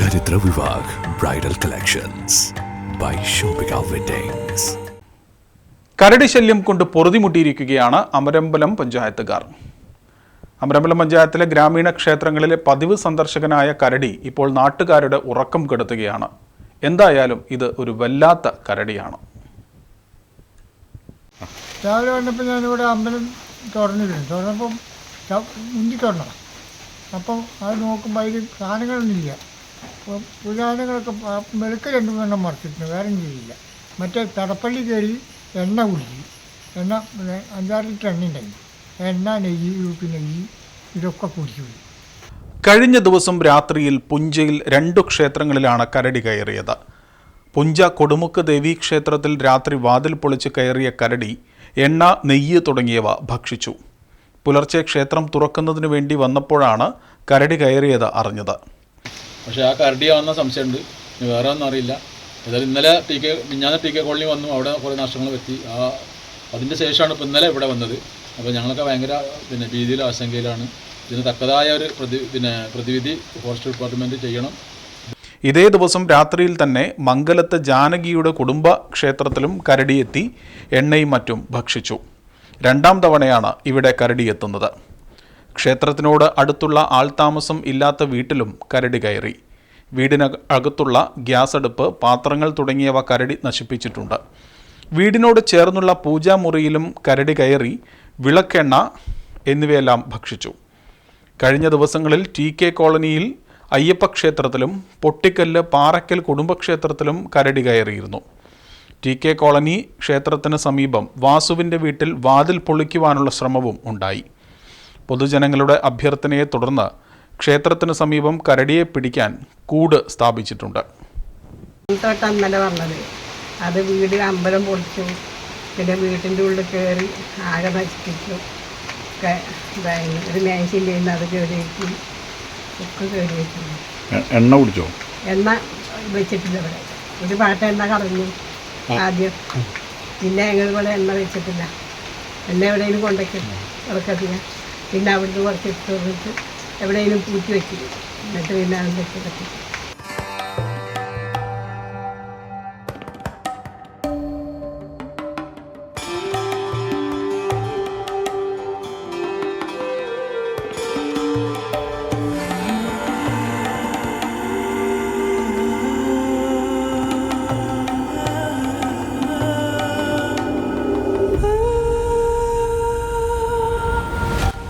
Charithra Vivah bridal collections. By Shopika weddings കരടി ശല്യം കൊണ്ട് പൊറുതിമുട്ടിയിരിക്കുകയാണ് അമരമ്പലം പഞ്ചായത്തുകാർ. അമരമ്പലം പഞ്ചായത്തിലെ ഗ്രാമീണ ക്ഷേത്രങ്ങളിലെ പതിവ് സന്ദർശകനായ കരടി ഇപ്പോൾ നാട്ടുകാരുടെ ഉറക്കം കെടുത്തുകയാണ്. എന്തായാലും ഇത് ഒരു വല്ലാത്ത കരടിയാണ്. രാവിലെ വന്നപ്പോൾ ഞാനിവിടെ അമ്പലം തുറന്നിരുന്നു. തുറന്നപ്പം മുന്തി തുറന്നതാണ് അപ്പം അത് നോക്കുമ്പോൾ അതിൽ സാധനങ്ങളൊന്നുമില്ല അപ്പം മെഴുക്ക് രണ്ടും മൂന്നെണ്ണം മറിച്ചിട്ടുണ്ട് വേറെ ചെയ്യില്ല മറ്റേ തടപ്പള്ളി കയറി എണ്ണ കുടിച്ചു എണ്ണ അഞ്ചാറ് ലിറ്റർ എണ്ണ ഉണ്ടായി. എണ്ണ നെയ്യ് പിന്നെ നെയ്യ് ഇതൊക്കെ കുടിച്ചു കഴിഞ്ഞ ദിവസം രാത്രിയിൽ പുഞ്ചയിൽ രണ്ടു ക്ഷേത്രങ്ങളിലാണ് കരടി കയറിയത്. പുഞ്ച കൊടുമുക്ക് ദേവീ ക്ഷേത്രത്തിൽ രാത്രി വാതിൽ പൊളിച്ച് കയറിയ കരടി എണ്ണ നെയ്യ് തുടങ്ങിയവ ഭക്ഷിച്ചു. പുലർച്ചെ ക്ഷേത്രം തുറക്കുന്നതിനു വേണ്ടി വന്നപ്പോഴാണ് കരടി കയറിയത് അറിഞ്ഞത്. പക്ഷേ ആ കരടിയാവുന്ന സംശയമുണ്ട്. വേറെ ഒന്നും അറിയില്ല. ഏതായാലും ഇന്നലെ ടി കെ മിഞ്ഞാന്ന് ടി കെ കോളനി വന്നു. അവിടെ കുറേ നഷ്ടങ്ങൾ പറ്റി. ആ അതിന്റെ ശേഷമാണ് ഇപ്പോൾ ഇന്നലെ ഇവിടെ വന്നത്. അപ്പോൾ ഞങ്ങളൊക്കെ ഭയങ്കര പിന്നെ ഭീതിയിലും ആശങ്കയിലാണ്. ഇതിന് തക്കതായ ഒരു പ്രതി പിന്നെ പ്രതിവിധി ഫോറസ്റ്റ് ഡിപ്പാർട്ട്മെന്റ് ചെയ്യണം. ഇതേ ദിവസം രാത്രിയിൽ തന്നെ മംഗലത്ത് ജാനകിയുടെ കുടുംബ ക്ഷേത്രത്തിലും കരടിയെത്തി എണ്ണയും മറ്റും ഭക്ഷിച്ചു. രണ്ടാം തവണയാണ് ഇവിടെ കരടിയെത്തുന്നത്. ക്ഷേത്രത്തിനോട് അടുത്തുള്ള ആൾതാമസം ഇല്ലാത്ത വീട്ടിലും കരടി കയറി. വീടിന അകത്തുള്ള ഗ്യാസ് അടുപ്പ് പാത്രങ്ങൾ തുടങ്ങിയവ കരടി നശിപ്പിച്ചിട്ടുണ്ട്. വീടിനോട് ചേർന്നുള്ള പൂജാമുറിയിലും കരടി കയറി വിളക്കെണ്ണ എന്നിവയെല്ലാം ഭക്ഷിച്ചു. കഴിഞ്ഞ ദിവസങ്ങളിൽ ടി കെ കോളനിയിൽ അയ്യപ്പ ക്ഷേത്രത്തിലും പൊട്ടിക്കല്ല് പാറയ്ക്കൽ കുടുംബക്ഷേത്രത്തിലും കരടി കയറിയിരുന്നു. ടി കെ കോളനി ക്ഷേത്രത്തിന് സമീപം വാസുവിന്റെ വീട്ടിൽ വാതിൽ പൊളിക്കുവാനുള്ള ശ്രമവും ഉണ്ടായി. പൊതുജനങ്ങളുടെ അഭ്യർത്ഥനയെ തുടർന്ന് ക്ഷേത്രത്തിന് സമീപം കരടിയെ പിടിക്കാൻ കൂട് സ്ഥാപിച്ചിട്ടുണ്ട്. തൊട്ട് ഇന്നലെ വന്നത് അത് വീട് അമ്പലം പൊളിച്ചു. പിന്നെ വീട്ടിന്റെ ഉള്ളിൽ കയറി ആകെ നശിപ്പിച്ചു. ഒക്കെ ഇതായിരുന്നു ഒരു മേശയില്ലായിരുന്നു അത് കയറി വെച്ചു ഒക്കെ കയറി വെച്ചു എണ്ണ കുടിച്ചോ? എണ്ണ വെച്ചിട്ടില്ല ഇവിടെ. ഒരു പാട്ട എണ്ണ കളഞ്ഞു. ആദ്യം. പിന്നെ ഞങ്ങൾ ഇവിടെ എണ്ണ വെച്ചിട്ടില്ല. എണ്ണ എവിടെയെങ്കിലും കൊണ്ടൊക്കെ ഇറക്കത്തില്ല. പിന്നെ അവിടുന്ന് കുറച്ച് എടുത്ത് വന്നിട്ട് എവിടെയെങ്കിലും പൂറ്റി വെച്ചില്ല എന്നിട്ട് പിന്നെ അതിന്റെ കത്തി